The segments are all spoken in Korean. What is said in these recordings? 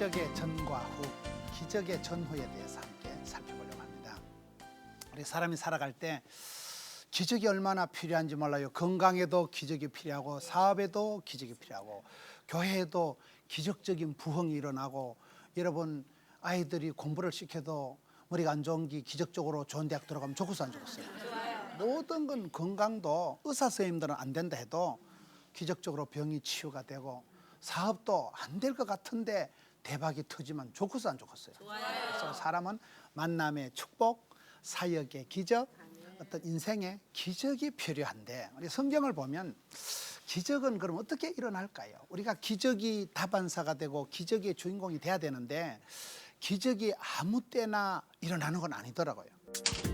기적의 전과 후, 기적의 전후에 대해서 함께 살펴보려고 합니다. 우리 사람이 살아갈 때 기적이 얼마나 필요한지 몰라요. 건강에도 기적이 필요하고 사업에도 기적이 필요하고 교회에도 기적적인 부흥이 일어나고 여러분 아이들이 공부를 시켜도 머리가 안 좋은 게 기적적으로 좋은 대학 들어가면 좋겠어 안 좋겠어요? 모든 건 건강도 의사 선생님들은 안 된다 해도 기적적으로 병이 치유가 되고 사업도 안 될 것 같은데 대박이 터지면 좋겠어 안 좋겠어요? 그래서 사람은 만남의 축복, 사역의 기적, 어떤 인생의 기적이 필요한데 우리 성경을 보면 기적은 그럼 어떻게 일어날까요? 우리가 기적이 다반사가 되고 기적의 주인공이 돼야 되는데 기적이 아무 때나 일어나는 건 아니더라고요.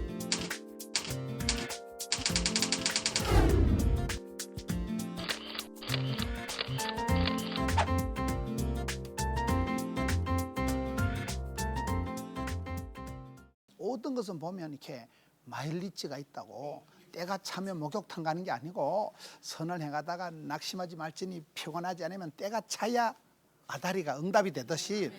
모든 것은 보면 이렇게 마일리지가 있다고 때가 차면 목욕탕 가는 게 아니고 선을 행하다가 낙심하지 말지니 피곤하지 않으면 때가 차야 아다리가 응답이 되듯이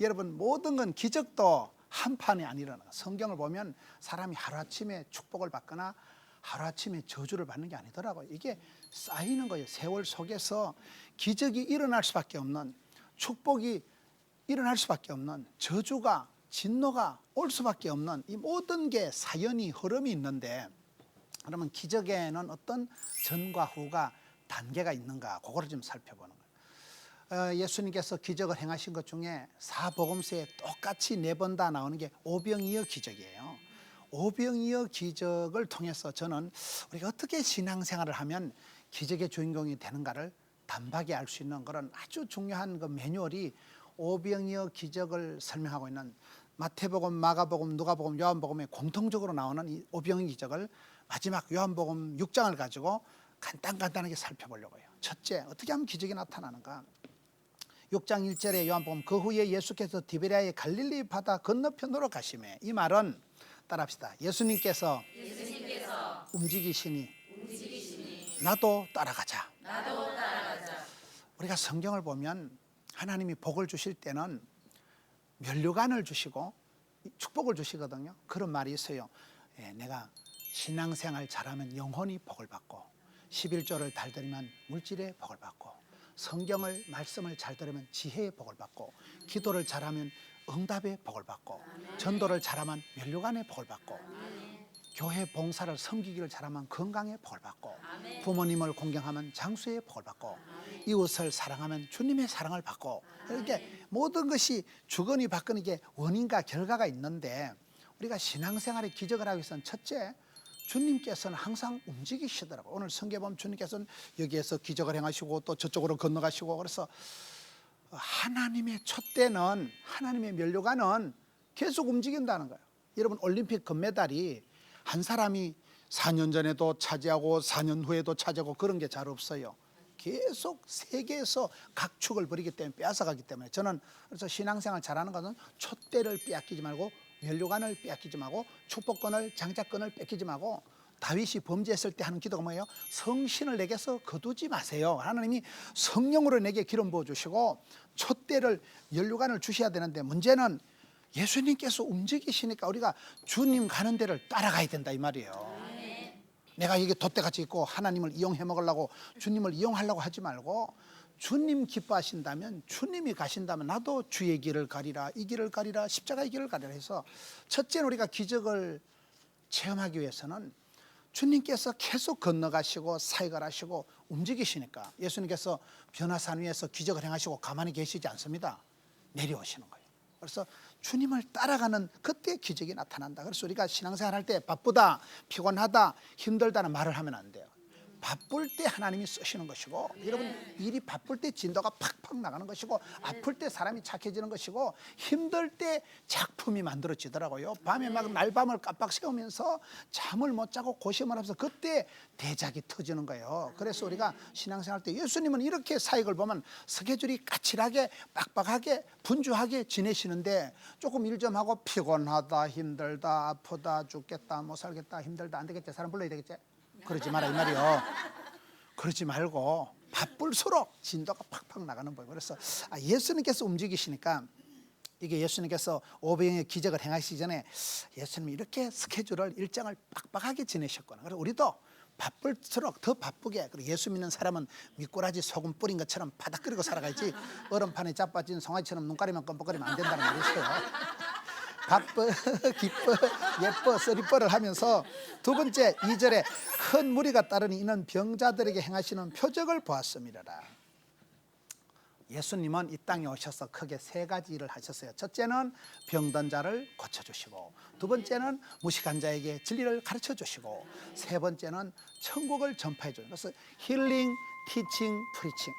여러분 모든 건 기적도 한 판이 아니라는 거. 성경을 보면 사람이 하루아침에 축복을 받거나 하루아침에 저주를 받는 게 아니더라고요. 이게 쌓이는 거예요. 세월 속에서 기적이 일어날 수밖에 없는 축복이 일어날 수밖에 없는 저주가 진노가 올 수밖에 없는 이 모든 게 사연이 흐름이 있는데 그러면 기적에는 어떤 전과 후가 단계가 있는가 그거를 좀 살펴보는 거예요. 어, 예수님께서 기적을 행하신 것 중에 사복음서에 똑같이 네 번 다 나오는 게 오병이어 기적이에요. 오병이어 기적을 통해서 저는 우리가 어떻게 신앙생활을 하면 기적의 주인공이 되는가를 단박에 알 수 있는 그런 아주 중요한 그 매뉴얼이 오병이어 기적을 설명하고 있는 마태복음, 마가복음, 누가복음, 요한복음에 공통적으로 나오는 이 오병이어 기적을 마지막 요한복음 6장을 가지고 간단간단하게 살펴보려고 해요. 첫째, 어떻게 하면 기적이 나타나는가? 6장 1절에 요한복음 그 후에 예수께서 디베리아의 갈릴리 바다 건너편으로 가시매 이 말은 따라합시다. 예수님께서, 움직이시니, 나도 따라가자. 우리가 성경을 보면 하나님이 복을 주실 때는 면류관을 주시고 축복을 주시거든요. 그런 말이 있어요. 예, 내가 신앙생활 잘하면 영혼이 복을 받고 11조를 잘 들으면 물질의 복을 받고 성경을 말씀을 잘 들으면 지혜의 복을 받고 기도를 잘하면 응답의 복을 받고 전도를 잘하면 면류관의 복을 받고 교회 봉사를 섬기기를 잘하면 건강의 복을 받고 부모님을 공경하면 장수의 복을 받고 이웃을 사랑하면 주님의 사랑을 받고 이렇게 모든 것이 주거니 받거니 이게 원인과 결과가 있는데 우리가 신앙생활에 기적을 하기 위해서는 첫째 주님께서는 항상 움직이시더라고. 오늘 성경 보면 주님께서는 여기에서 기적을 행하시고 또 저쪽으로 건너가시고 그래서 하나님의 촛대는 하나님의 면류관은 계속 움직인다는 거예요. 여러분 올림픽 금메달이 한 사람이 4년 전에도 차지하고 4년 후에도 차지하고 그런 게 잘 없어요. 계속 세계에서 각축을 벌이기 때문에 빼앗아가기 때문에 저는 그래서 신앙생활 잘하는 것은 촛대를 빼앗기지 말고 면류관을 빼앗기지 말고 축복권을 장자권을 뺏기지 말고 다윗이 범죄했을 때 하는 기도가 뭐예요? 성신을 내게서 거두지 마세요. 하나님이 성령으로 내게 기름 부어 주시고 촛대를 연류관을 주셔야 되는데 문제는 예수님께서 움직이시니까 우리가 주님 가는 데를 따라가야 된다 이 말이에요. 내가 이게 돛대같이 있고 하나님을 이용해 먹으려고 주님을 이용하려고 하지 말고 주님 기뻐하신다면 주님이 가신다면 나도 주의 길을 가리라 이 길을 가리라 십자가의 길을 가리라 해서 첫째는 우리가 기적을 체험하기 위해서는 주님께서 계속 건너가시고 사역을 하시고 움직이시니까 예수님께서 변화산 위에서 기적을 행하시고 가만히 계시지 않습니다. 내려오시는 거예요. 그래서 주님을 따라가는 그때 기적이 나타난다. 그래서 우리가 신앙생활 할 때 바쁘다, 피곤하다, 힘들다는 말을 하면 안 돼요. 바쁠 때 하나님이 쓰시는 것이고 여러분 일이 바쁠 때 진도가 팍팍 나가는 것이고 아플 때 사람이 착해지는 것이고 힘들 때 작품이 만들어지더라고요. 밤에 막 날밤을 깜빡 새우면서 잠을 못 자고 고심을 하면서 그때 대작이 터지는 거예요. 그래서 우리가 신앙생활 때 예수님은 이렇게 사역을 보면 스케줄이 까칠하게 빡빡하게 분주하게 지내시는데 조금 일 좀 하고 피곤하다 힘들다 아프다 죽겠다 못 살겠다 힘들다 안 되겠지? 사람 불러야 되겠지 그러지 마라 이 말이요. 그러지 말고 바쁠수록 진도가 팍팍 나가는 거예요. 그래서 아, 예수님께서 움직이시니까 이게 예수님께서 오병의 기적을 행하시기 전에 예수님이 이렇게 스케줄을 일정을 빡빡하게 지내셨구나. 그래서 우리도 바쁠수록 더 바쁘게 그리고 예수 믿는 사람은 미꾸라지 소금 뿌린 것처럼 바닥거리고 살아가야지 얼음판에 자빠진 송아지처럼 눈가리만 껌뻑거리면 안 된다는 말이죠. 바빠, 기뻐, 예뻐, 쓰리뻐를 하면서 두 번째 이절에큰 무리가 따르니 이는 병자들에게 행하시는 표적을 보았음이라. 예수님은 이 땅에 오셔서 크게 세 가지 일을 하셨어요. 첫째는 병든 자를 고쳐 주시고, 두 번째는 무식한 자에게 진리를 가르쳐 주시고, 세 번째는 천국을 전파해 주는. 그래서 힐링, 티칭, 프리칭,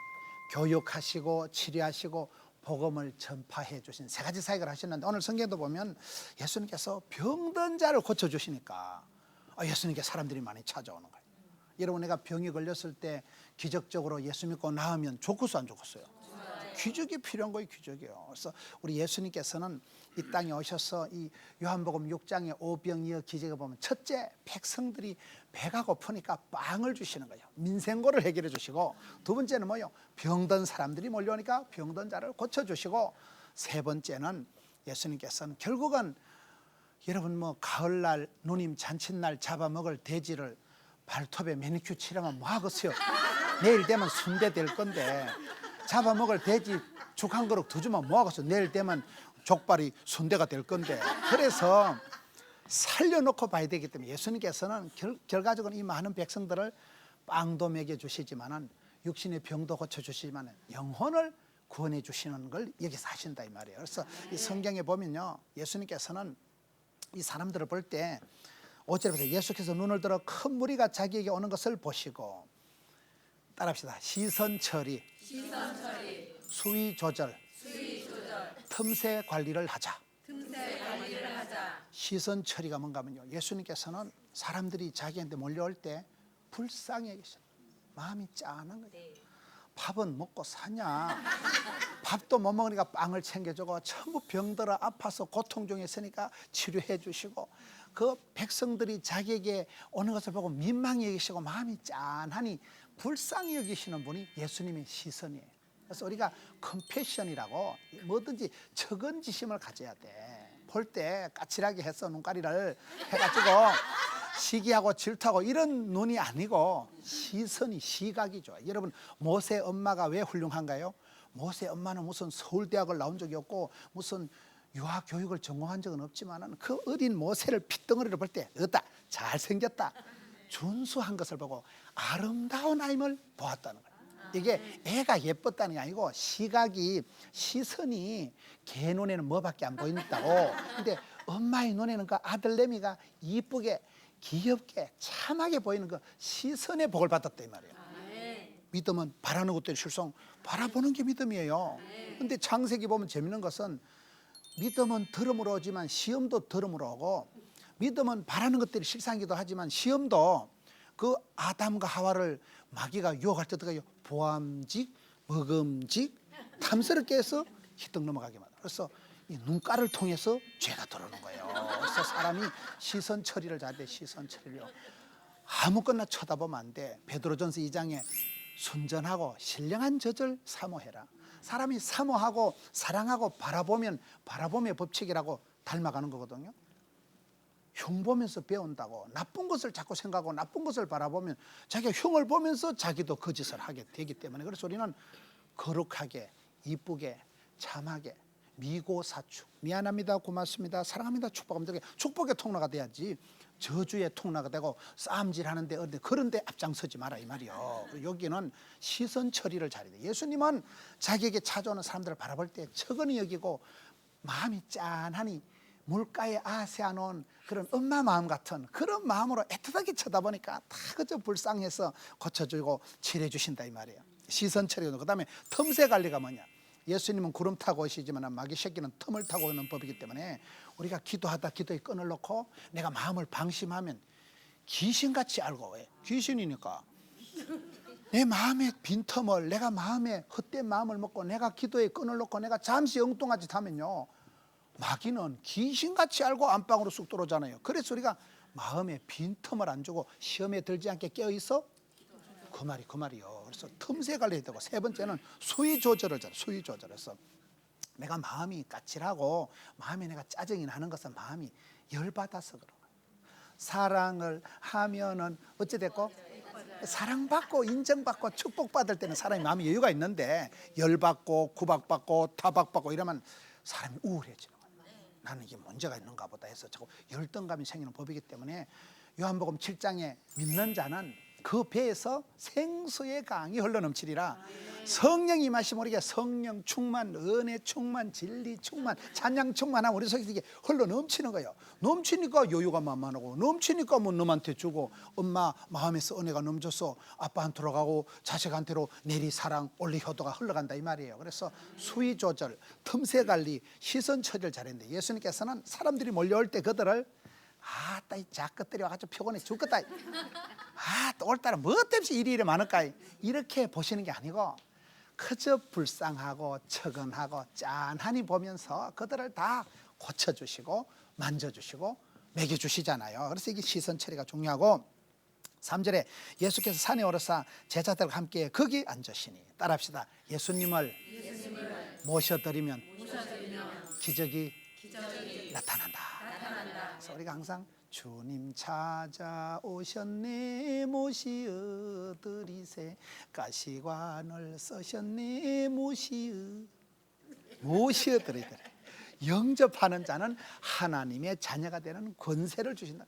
교육하시고 치료하시고 복음을 전파해 주신 세 가지 사역을 하셨는데 오늘 성경도 보면 예수님께서 병든 자를 고쳐 주시니까 아, 예수님께 사람들이 많이 찾아오는 거예요. 여러분 내가 병이 걸렸을 때 기적적으로 예수 믿고 나으면 좋겠어 안 좋겠어요? 기적이 필요한 거예요, 기적이요. 그래서 우리 예수님께서는 이 땅에 오셔서 이 요한복음 6장의 오병이어 기적을 보면 첫째 백성들이 배가 고프니까 빵을 주시는 거예요. 민생고를 해결해 주시고 두 번째는 뭐요? 병든 사람들이 몰려오니까 병든 자를 고쳐 주시고 세 번째는 예수님께서는 결국은 여러분 뭐 가을날 누님 잔칫날 잡아먹을 돼지를 발톱에 매니큐 칠하면 뭐 하겠어요? 내일 되면 순대 될 건데 잡아먹을 돼지 죽 한 그릇 더 주면 뭐 하겠어요? 내일 되면 족발이 순대가 될 건데. 그래서 살려놓고 봐야 되기 때문에 예수님께서는 결, 결과적으로 이 많은 백성들을 빵도 먹여 주시지만은 육신의 병도 고쳐 주시지만은 영혼을 구원해 주시는 걸 여기서 하신다 이 말이에요. 그래서 이 성경에 보면요, 예수님께서는 이 사람들을 볼때 오절부터 예수께서 눈을 들어 큰 무리가 자기에게 오는 것을 보시고 따라합시다. 시선 처리, 수위 조절, 틈새 관리를 하자. 시선 처리가 뭔가 하면요. 예수님께서는 사람들이 자기한테 몰려올 때 불쌍해 계셔. 마음이 짠한 거예요. 밥은 먹고 사냐? 밥도 못 먹으니까 빵을 챙겨주고 전부 병들어 아파서 고통 중에 있으니까 치료해 주시고 그 백성들이 자기에게 오는 것을 보고 민망히 여기시고 마음이 짠하니 불쌍히 여기시는 분이 예수님의 시선이에요. 그래서 우리가 컴패션이라고 뭐든지 적은지심을 가져야 돼. 볼 때 까칠하게 해서 눈가리를 해가지고 시기하고 질투하고 이런 눈이 아니고 시선이 시각이 좋아. 여러분 모세 엄마가 왜 훌륭한가요? 모세 엄마는 무슨 서울대학을 나온 적이 없고 무슨 유아 교육을 전공한 적은 없지만은 그 어린 모세를 핏덩어리를 볼때 어다 잘생겼다 준수한 것을 보고 아름다운 아임을 보았다는 거예요. 이게 애가 예뻤다는 게 아니고 시각이 시선이 개 눈에는 뭐밖에 안 보인다고. 근데 엄마의 눈에는 그 아들내미가 이쁘게 귀엽게 참하게 보이는 그 시선의 복을 받았다 이 말이에요. 믿음은 바라는 것들이 실성 바라보는 게 믿음이에요. 근데 창세기 보면 재밌는 것은 믿음은 들음으로 오지만 시험도 들음으로 오고 믿음은 바라는 것들이 실상이기도 하지만 시험도 그 아담과 하와를 마귀가 유혹할 때가 보암직, 먹음직, 탐스럽게 해서 희떡 넘어가게 만들어. 그래서 이 눈가를 통해서 죄가 들어오는 거예요. 그래서 사람이 시선 처리를 잘해야 돼. 시선 처리를 아무거나 쳐다보면 안 돼. 베드로전서 2장에 순전하고 신령한 젖을 사모해라. 사람이 사모하고 사랑하고 바라보면 바라봄의 법칙이라고 닮아가는 거거든요. 흉 보면서 배운다고 나쁜 것을 자꾸 생각하고 나쁜 것을 바라보면 자기가 흉을 보면서 자기도 그 짓을 하게 되기 때문에. 그래서 우리는 거룩하게 이쁘게 참하게 미고사축 미안합니다 고맙습니다 사랑합니다 축복합니다 축복의 통로가 돼야지 저주의 통로가 되고 싸움질하는데 어디 그런데 앞장서지 마라 이 말이요. 여기는 시선 처리를 잘해야 돼. 예수님은 자기에게 찾아오는 사람들을 바라볼 때 척은히 여기고 마음이 짠하니 물가에 아세아놓은 그런 엄마 마음 같은 그런 마음으로 애틋하게 쳐다보니까 다 그저 불쌍해서 고쳐주고 칠해 주신다 이 말이에요. 시선 처리고 그다음에 틈새 관리가 뭐냐? 예수님은 구름 타고 오시지만 마귀 새끼는 틈을 타고 오는 법이기 때문에 우리가 기도하다 기도에 끈을 놓고 내가 마음을 방심하면 귀신같이 알고 왜? 귀신이니까 내 마음의 빈틈을 내가 마음에 헛된 마음을 먹고 내가 기도에 끈을 놓고 내가 잠시 엉뚱한 짓 하면요 마귀는 귀신같이 알고 안방으로 쑥 들어오잖아요 그래서 우리가 마음에 빈틈을 안 주고 시험에 들지 않게 깨어 있어 그 말이 그 말이요. 그래서 틈새 관리해야 되고 세 번째는 수위 조절을 잘 수위 조절해서 내가 마음이 까칠하고 마음에 내가 짜증이 나는 것은 마음이 열받아서 그런. 사랑을 하면은 어찌 됐고 사랑받고 인정받고 축복받을 때는 사람이 마음이 여유가 있는데 열받고 구박받고 타박받고 이러면 사람이 거예요. 나는 이게 문제가 있는가 보다 해서 자꾸 열등감이 생기는 법이기 때문에 요한복음 7장에 믿는 자는 그 배에서 생수의 강이 흘러넘치리라. 성령이 마시 모르게 성령 충만 은혜 충만 진리 충만 찬양 충만하면 우리 속에서 이게 흘러넘치는 거예요. 넘치니까 여유가 만만하고 넘치니까 뭐 너한테 주고 엄마 마음에서 은혜가 넘쳐서 아빠한테로 가고 자식한테로 내리 사랑 올리 효도가 흘러간다 이 말이에요. 그래서 수위 조절 틈새 관리 시선 처리를 잘했는데 예수님께서는 사람들이 몰려올 때 그들을 아따 이 작것들이 와가지고 피곤해 죽겠다. 아또 오늘따라 뭐 때문에 일이 이래 많을까? 이렇게 보시는 게 아니고 그저 불쌍하고 처근하고 짠하니 보면서 그들을 다 고쳐주시고 만져주시고 먹여주시잖아요. 그래서 이게 시선 처리가 중요하고 3절에 예수께서 산에 오르사 제자들과 함께 거기 앉으시니 따라합시다. 예수님을, 모셔드리면, 기적이, 나타난다. 그래서 우리가 항상 주님 찾아오셨네 모시어드리세. 가시관을 쓰셨네 모시어 모시어드리더래 영접하는 자는 하나님의 자녀가 되는 권세를 주신다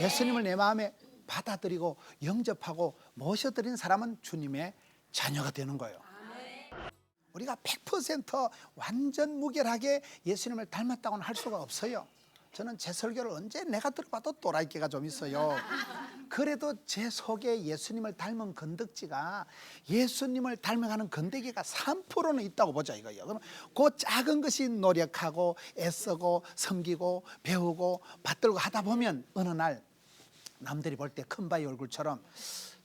예수님을 내 마음에 받아들이고 영접하고 모셔드린 사람은 주님의 자녀가 되는 거예요. 우리가 100% 완전 무결하게 예수님을 닮았다고는 할 수가 없어요. 저는 제 설교를 언제 내가 들어봐도 또라이끼가 좀 있어요. 그래도 제 속에 예수님을 닮은 건덕지가 예수님을 닮아가는 건더기가 3%는 있다고 보자 이거예요. 그럼 그 작은 것이 노력하고 애쓰고 섬기고 배우고 받들고 하다 보면 어느 날 남들이 볼 때 큰 바위 얼굴처럼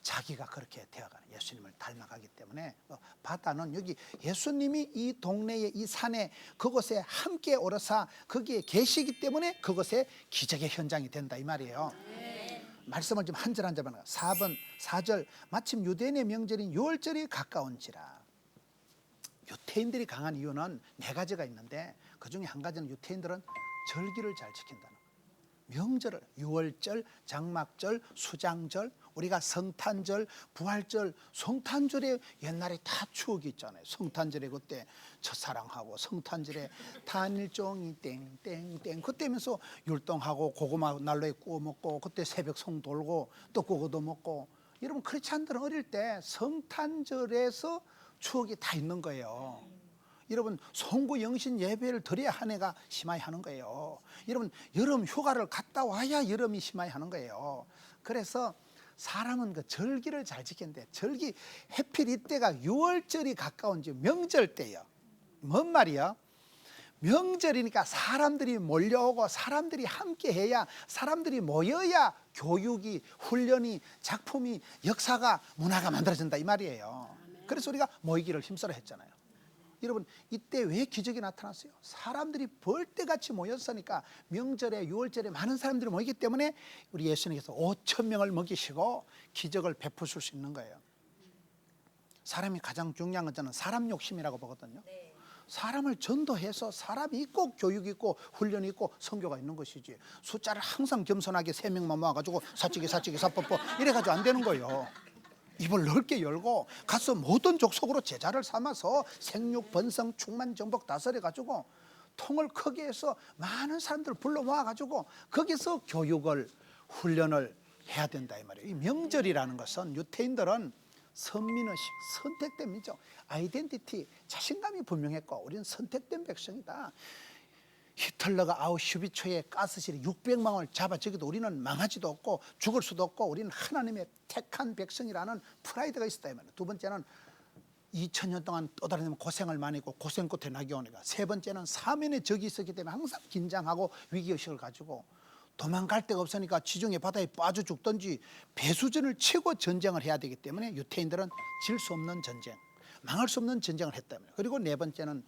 자기가 그렇게 되어가는 예수님을 닮아가기 때문에. 어, 바다는 여기 예수님이 이 동네에 이 산에 그곳에 함께 오르사 거기에 계시기 때문에 그것에 기적의 현장이 된다 이 말이에요. 말씀을 좀 한 절 한 절만 4번 4절. 마침 유대인의 명절인 유월절이 가까운지라. 유태인들이 강한 이유는 네 가지가 있는데 그 중에 한 가지는 유태인들은 절기를 잘 지킨다는 거예요. 명절을 유월절, 장막절, 수장절, 우리가 성탄절, 부활절, 성탄절에 옛날에 다 추억이 있잖아요. 성탄절에 그때 첫사랑하고 성탄절에 단일종이 땡땡땡 그때면서 율동하고 고구마 난로에 구워 먹고 그때 새벽 송 돌고 떡국어도 먹고 여러분 크리스찬들은 어릴 때 성탄절에서 추억이 다 있는 거예요. 여러분 송구 영신 예배를 드려야 한 해가 심하게 하는 거예요. 여러분 여름 휴가를 갔다 와야 여름이 심하게 하는 거예요. 그래서 사람은 그 절기를 잘 지켰는데 절기 해필 이때가 6월절이 가까운 지 명절 때요. 뭔 말이야? 명절이니까 사람들이 몰려오고 사람들이 함께 해야 사람들이 모여야 교육이 훈련이 작품이 역사가 문화가 만들어진다 이 말이에요. 그래서 우리가 모이기를 힘써라 했잖아요. 여러분 이때 왜 기적이 나타났어요? 사람들이 벌떼같이 모였으니까 명절에 6월절에 많은 사람들이 모이기 때문에 우리 예수님께서 5천 명을 먹이시고 기적을 베푸실 수 있는 거예요. 사람이 가장 중요한 건 저는 사람 욕심이라고 보거든요. 사람을 전도해서 사람이 있고 교육이 있고 훈련이 있고 성교가 있는 것이지 숫자를 항상 겸손하게 세 명만 모아가지고 사치기 사치기 사법법 이래가지고 안 되는 거예요. 입을 넓게 열고 가서 모든 족속으로 제자를 삼아서 생육 번성 충만 정복 다스려 가지고 통을 크게 해서 많은 사람들을 불러 모아 가지고 거기서 교육을 훈련을 해야 된다 이 말이에요. 이 명절이라는 것은 유태인들은 선민의식, 민족, 아이덴티티, 자신감이 분명했고 우리는 선택된 백성이다. 히틀러가 아우슈비츠의 가스실에 600망을 잡아 저기도 우리는 망하지도 없고 죽을 수도 없고 우리는 하나님의 택한 백성이라는 프라이드가 있었다 이 말이에요. 두 번째는 2000년 동안 떠다니면 고생을 많이 했고 고생 끝에 낙이 오니까 세 번째는 사면의 적이 있었기 때문에 항상 긴장하고 위기의식을 가지고 도망갈 데가 없으니까 지중해 바다에 빠져 죽든지 배수전을 치고 전쟁을 해야 되기 때문에 유태인들은 질 수 없는 전쟁, 망할 수 없는 전쟁을 했다면 그리고 네 번째는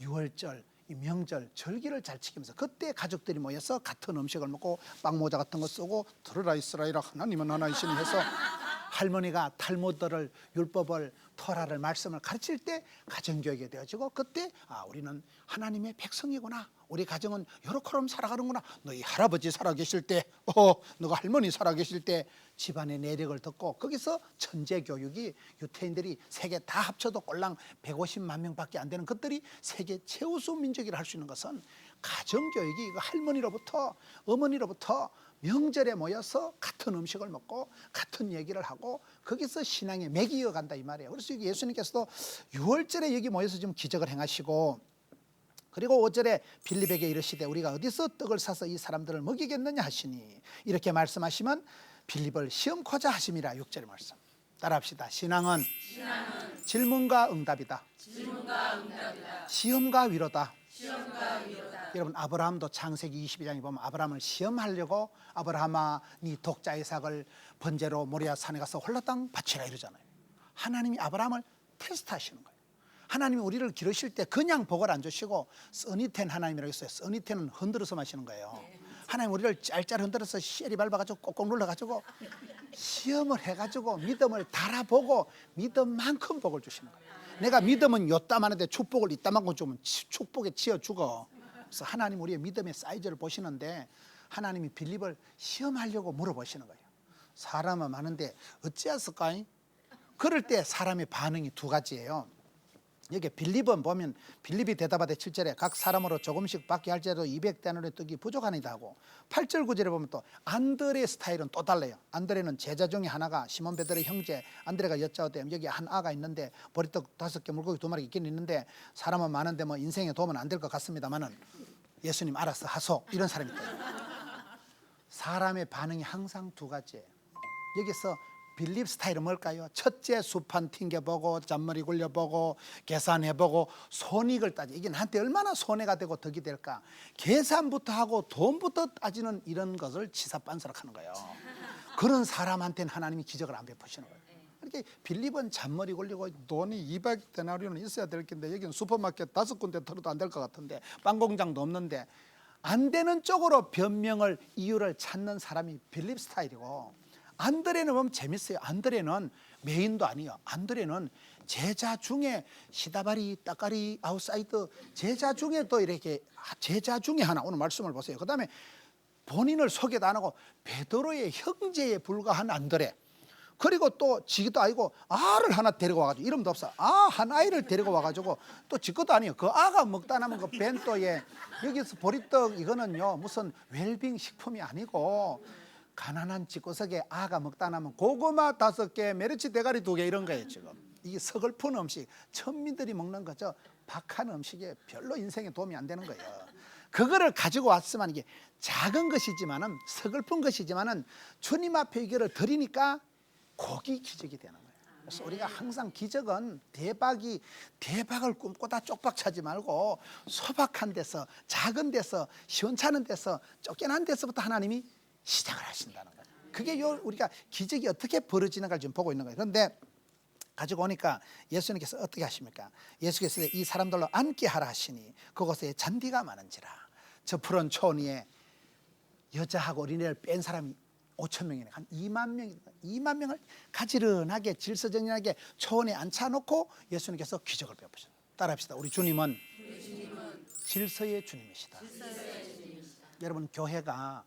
유월절 이 명절 절기를 잘 지키면서 그때 가족들이 모여서 같은 음식을 먹고 빵 모자 같은 거 쓰고 들으라 이스라엘아 하나님은 하나이시니 해서 할머니가 탈무드를 율법을 토라를 말씀을 가르칠 때 가정교육이 되어지고 그때 아 우리는 하나님의 백성이구나. 우리 가정은 요렇게럼 살아가는구나. 너희 할아버지 살아계실 때 어, 너가 할머니 살아계실 때 집안의 내력을 듣고 거기서 천재 교육이 유태인들이 세계 다 합쳐도 꼴랑 150만 명밖에 안 되는 것들이 세계 최우수 민족이라 할 수 있는 것은 가정교육이 할머니로부터 어머니로부터 명절에 모여서 같은 음식을 먹고 같은 얘기를 하고 거기서 신앙의 맥이 이어간다 이 말이에요. 그래서 예수님께서도 6월절에 여기 모여서 지금 기적을 행하시고 그리고 5절에 빌립에게 이르시되 우리가 어디서 떡을 사서 이 사람들을 먹이겠느냐 하시니 이렇게 말씀하시면 빌립을 시험코자 하심이라 6절의 말씀. 따라합시다. 신앙은, 질문과 응답이다. 시험과 위로다. 여러분 아브라함도 창세기 22장에 보면 아브라함을 시험하려고 아브라함아 네 독자 이삭을 번제로 모리아 산에 가서 홀라 땅 바치라 이러잖아요. 하나님이 아브라함을 테스트하시는 거예요. 하나님이 우리를 기르실 때 그냥 복을 안 주시고 써니텐 하나님이라고 했어요. 써니텐은 흔들어서 마시는 거예요. 하나님 우리를 짤짤 흔들어서 씨알이 밟아가지고 꼭꼭 눌러가지고 시험을 해가지고 믿음을 달아보고 믿음만큼 복을 주시는 거예요. 내가 믿음은 요따만한데 축복을 이따만큼 주면 치- 축복에 치여 죽어. 그래서 하나님 우리의 믿음의 사이즈를 보시는데 하나님이 빌립을 시험하려고 물어보시는 거예요. 사람은 많은데 어찌했을까? 그럴 때 사람의 반응이 두 가지예요. 여기 빌립은 보면 빌립이 대답하되 7절에 각 사람으로 조금씩 받게 할지라도 200대너의 떡이 부족하니다 하고 8절 9절에 보면 또 안드레 스타일은 또 달라요. 안드레는 제자 중에 하나가 시몬 베드로의 형제 안드레가 여짜오되 여기 한 아가 있는데 보리떡 다섯 개 물고기 두 마리 있긴 있는데 사람은 많은데 뭐 인생에 도움은 안 될 것 같습니다만은 예수님 알아서 하소 이런 사람이 있거든요. 사람의 반응이 항상 두 가지예요. 여기서 빌립 스타일은 뭘까요? 첫째 수판 튕겨보고 잔머리 굴려보고 계산해보고 손익을 따지 이게 나한테 얼마나 손해가 되고 덕이 될까 계산부터 하고 돈부터 따지는 이런 것을 치사빤스락하는 거예요. 그런 사람한테는 하나님이 기적을 안 베푸시는 거예요. 이렇게 빌립은 잔머리 굴리고 돈이 200 데나리온은 있어야 될 텐데 여기는 슈퍼마켓 다섯 군데 털어도 안 될 것 같은데 빵 공장도 없는데 안 되는 쪽으로 변명을 이유를 찾는 사람이 빌립 스타일이고 안드레는 보면 재밌어요. 안드레는 메인도 아니에요. 안드레는 제자 중에 시다바리, 따까리, 아웃사이드 제자 중에 또 이렇게 제자 중에 하나 오늘 말씀을 보세요. 그다음에 본인을 소개도 안 하고 베드로의 형제에 불과한 안드레. 그리고 또 지기도 아니고 아를 하나 데리고 와가지고 이름도 없어. 아한 아이를 데리고 와가지고 또 지 것도 아니에요. 그 아가 먹다 남은 그 벤또에 여기서 보리떡 이거는요 무슨 웰빙 식품이 아니고 가난한 집구석에 아가 먹다 남은 고구마 다섯 개, 메르치 대가리 두 개 이런 거예요 지금. 이게 서글픈 음식, 천민들이 먹는 거죠. 박한 음식에 별로 인생에 도움이 안 되는 거예요. 그거를 가지고 왔으면 이게 작은 것이지만은 서글픈 것이지만은 주님 앞에 이거를 드리니까 고기 기적이 되는 거예요. 그래서 우리가 항상 기적은 대박이 대박을 꿈꾸다 쪽박 차지 말고 소박한 데서 작은 데서 시원찮은 데서 쫓겨난 데서부터 하나님이 시작을 하신다는 거예요. 그게 요 우리가 기적이 어떻게 벌어지는가를 지금 보고 있는 거예요. 그런데 가지고 오니까 예수님께서 어떻게 하십니까? 예수께서 이 사람들로 앉게 하라 하시니 그곳에 잔디가 많은지라 저 푸른 초원 위에 여자하고 어린애를 뺀 사람이 5천 명이네 한 2만 명이 2만 명을 가지런하게 질서정연하게 초원에 앉혀놓고 예수님께서 기적을 베푸셨다. 따라합시다. 우리 주님은, 질서의 주님이시다. 여러분 교회가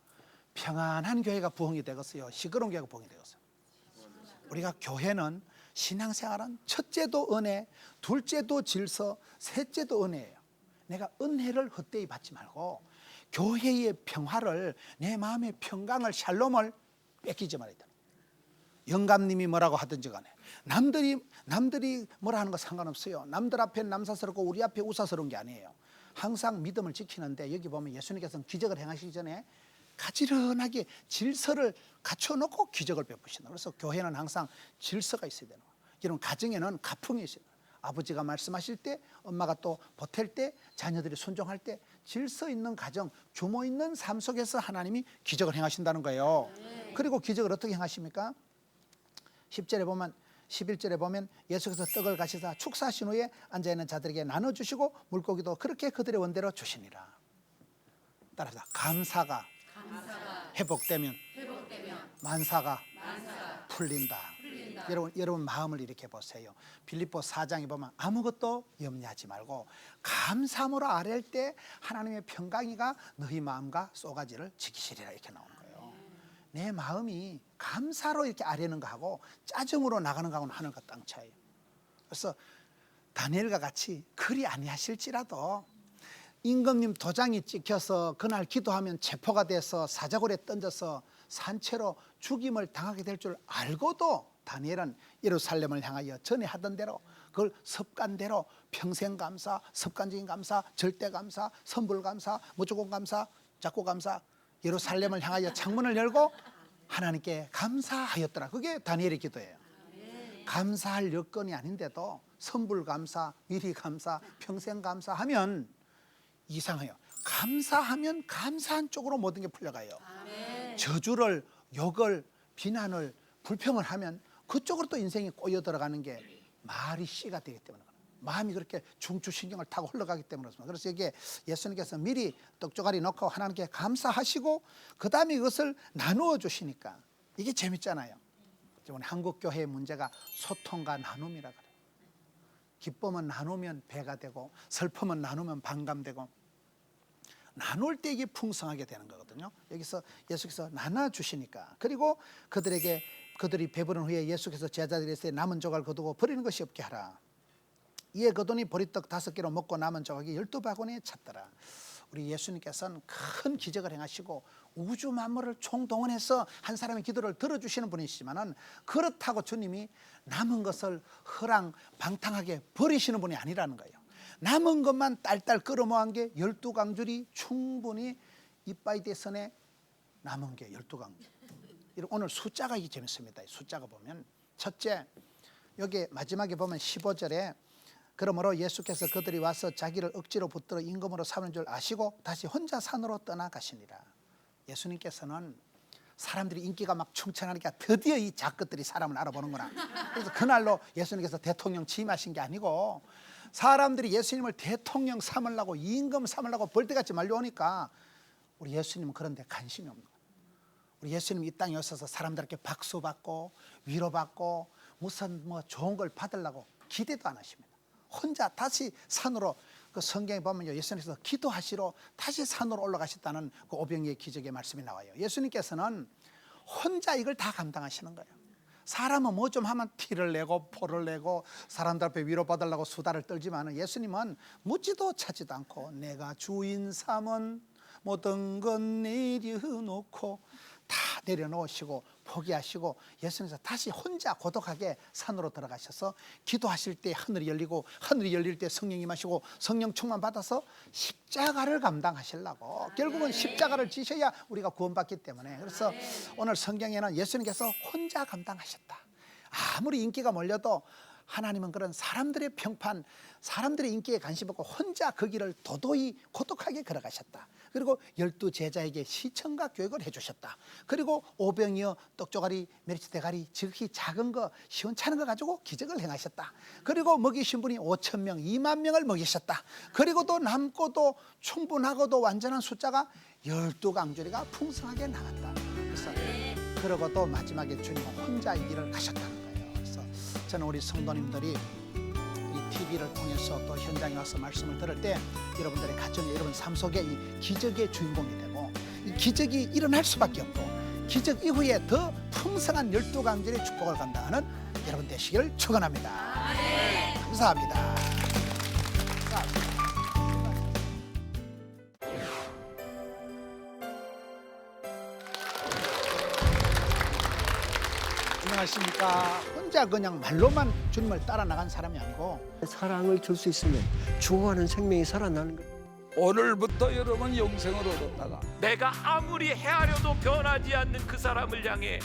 평안한 교회가 부흥이 되겠어요. 시끄러운 교회가 부흥이 되겠어요. 우리가 교회는 신앙생활은 첫째도 은혜, 둘째도 질서, 셋째도 은혜예요. 내가 은혜를 헛되이 받지 말고 교회의 평화를 내 마음의 평강을 샬롬을 뺏기지 말아야 돼. 영감님이 뭐라고 하든지 간에 남들이 남들이 뭐라 하는 거 상관없어요. 남들 앞에 남사스럽고 우리 앞에 우사스러운 게 아니에요. 항상 믿음을 지키는데 여기 보면 예수님께서는 기적을 행하시기 전에 가지런하게 질서를 갖춰놓고 기적을 베푸신다. 그래서 교회는 항상 질서가 있어야 되는 거예요. 이런 가정에는 가풍이 있어요. 아버지가 말씀하실 때, 엄마가 또 보탤 때, 자녀들이 순종할 때 질서 있는 가정, 규모 있는 삶 속에서 하나님이 기적을 행하신다는 거예요. 그리고 기적을 어떻게 행하십니까? 10절에 보면 11절에 보면 예수께서 떡을 가시사 축사하신 후에 앉아 있는 자들에게 나눠 주시고 물고기도 그렇게 그들의 원대로 주시니라. 따라서 감사가, 회복되면, 만사가, 풀린다. 여러분 여러분 마음을 이렇게 보세요. 빌립보 4장에 보면 아무것도 염려하지 말고 감사함으로 아뢰을 때 하나님의 평강이가 너희 마음과 쏘가지를 지키시리라 이렇게 나오는 거예요. 내 마음이 감사로 이렇게 아뢰는 거하고 짜증으로 나가는 거하고는 하늘과 땅 차이예요. 그래서 다니엘과 같이 그리 아니하실지라도 임금님 도장이 찍혀서 그날 기도하면 체포가 돼서 사자골에 던져서 산채로 죽임을 당하게 될 줄 알고도 다니엘은 예루살렘을 향하여 전에 하던 대로 그걸 습관대로 평생 감사, 습관적인 감사, 절대 감사, 선불 감사, 무조건 감사, 작고 감사 예루살렘을 향하여 창문을 열고 하나님께 감사하였더라. 그게 다니엘의 기도예요. 감사할 여건이 아닌데도 선불 감사, 미리 감사, 평생 감사하면 이상해요. 감사하면 감사한 쪽으로 모든 게 풀려가요. 저주를 욕을 비난을 불평을 하면 그쪽으로 또 인생이 꼬여 들어가는 게 말이 씨가 되기 때문에. 마음이 그렇게 중추신경을 타고 흘러가기 때문에 그렇습니다. 그래서 이게 예수님께서 미리 떡조가리 넣고 하나님께 감사하시고 그 다음에 이것을 나누어 주시니까 이게 재밌잖아요. 우리 한국 교회의 문제가 소통과 나눔이라 그래요. 기쁨은 나누면 배가 되고 슬픔은 나누면 반감되고 나눌 때 이게 풍성하게 되는 거거든요. 여기서 예수께서 나눠 주시니까 그리고 그들에게 그들이 배부른 후에 예수께서 제자들에게 남은 조각을 거두고 버리는 것이 없게 하라. 이에 그돈이 보리떡 다섯 개로 먹고 남은 조각이 열두 바구니에 찼더라. 우리 예수님께서는 큰 기적을 행하시고 우주 만물을 총동원해서 한 사람의 기도를 들어주시는 분이시지만은 그렇다고 주님이 남은 것을 허랑 방탕하게 버리시는 분이 아니라는 거예요. 남은 것만 딸딸 끌어모은 게 열두 강줄이 충분히 이빠이 대 선에 남은 게 열두 강줄. 오늘 숫자가 이게 재밌습니다. 숫자가 보면 첫째 여기 마지막에 보면 15절에 그러므로 예수께서 그들이 와서 자기를 억지로 붙들어 임금으로 삼는 줄 아시고 다시 혼자 산으로 떠나가시니라. 예수님께서는 사람들이 인기가 막 충천하니까 드디어 이 작것들이 사람을 알아보는구나. 그래서 그날로 예수님께서 대통령 취임하신 게 아니고 사람들이 예수님을 대통령 삼으려고 임금 삼으려고 벌떼같이 말려오니까 우리 예수님은 그런데 관심이 없는 거예요. 우리 예수님 이 땅에 오셔서 사람들에게 박수 받고 위로 받고 무슨 뭐 좋은 걸 받으려고 기대도 안 하십니다. 혼자 다시 산으로 그 성경에 보면요 예수님께서 기도하시러 다시 산으로 올라가셨다는 그 오병이의 기적의 말씀이 나와요. 예수님께서는 혼자 이걸 다 감당하시는 거예요. 사람은 뭐 좀 하면 티를 내고 포를 내고 사람들 앞에 위로받으려고 수다를 떨지만 예수님은 묻지도 찾지도 않고 내가 주인 삼은 모든 건 내려놓고 다 내려놓으시고 포기하시고 예수님께서 다시 혼자 고독하게 산으로 들어가셔서 기도하실 때 하늘이 열리고 하늘이 열릴 때 성령이 마시고 성령 충만 받아서 십자가를 감당하시려고. 결국은 십자가를 지셔야 우리가 구원받기 때문에. 그래서 오늘 성경에는 예수님께서 혼자 감당하셨다. 아무리 인기가 몰려도 하나님은 그런 사람들의 평판, 사람들의 인기에 관심 없고 혼자 그 길을 도도히 고독하게 걸어가셨다. 그리고 열두 제자에게 시청과 교육을 해주셨다. 그리고 오병이어 떡조가리, 메리치 대가리, 지극히 작은 거, 시원찮은 거 가지고 기적을 행하셨다. 그리고 먹이신 분이 5천 명, 2만 명을 먹이셨다. 그리고 또 남고도 충분하고도 완전한 숫자가 열두 강조리가 풍성하게 나갔다. 그래서 그러고 또 마지막에 주님은 혼자 이 길을 가셨다는 거예요. 그래서 저는 우리 성도님들이 이 TV를 통해서 또 현장에 와서 말씀을 들을 때 여러분들의 가정에 여러분 삶 속에 이 기적의 주인공이 되고 이 기적이 일어날 수밖에 없고 기적 이후에 더 풍성한 열두 강절의 축복을 감당하는 여러분 되시기를 축원합니다. 감사합니다. 안녕하십니까. 혼자 그냥 말로만 주님을 따라 나간 사람이 아니고 사랑을 줄 수 있으면 죽어가는 생명이 살아나는 것. 오늘부터 여러분 영생을 얻었다가 내가 아무리 헤아려도 변하지 않는 그 사람을 향해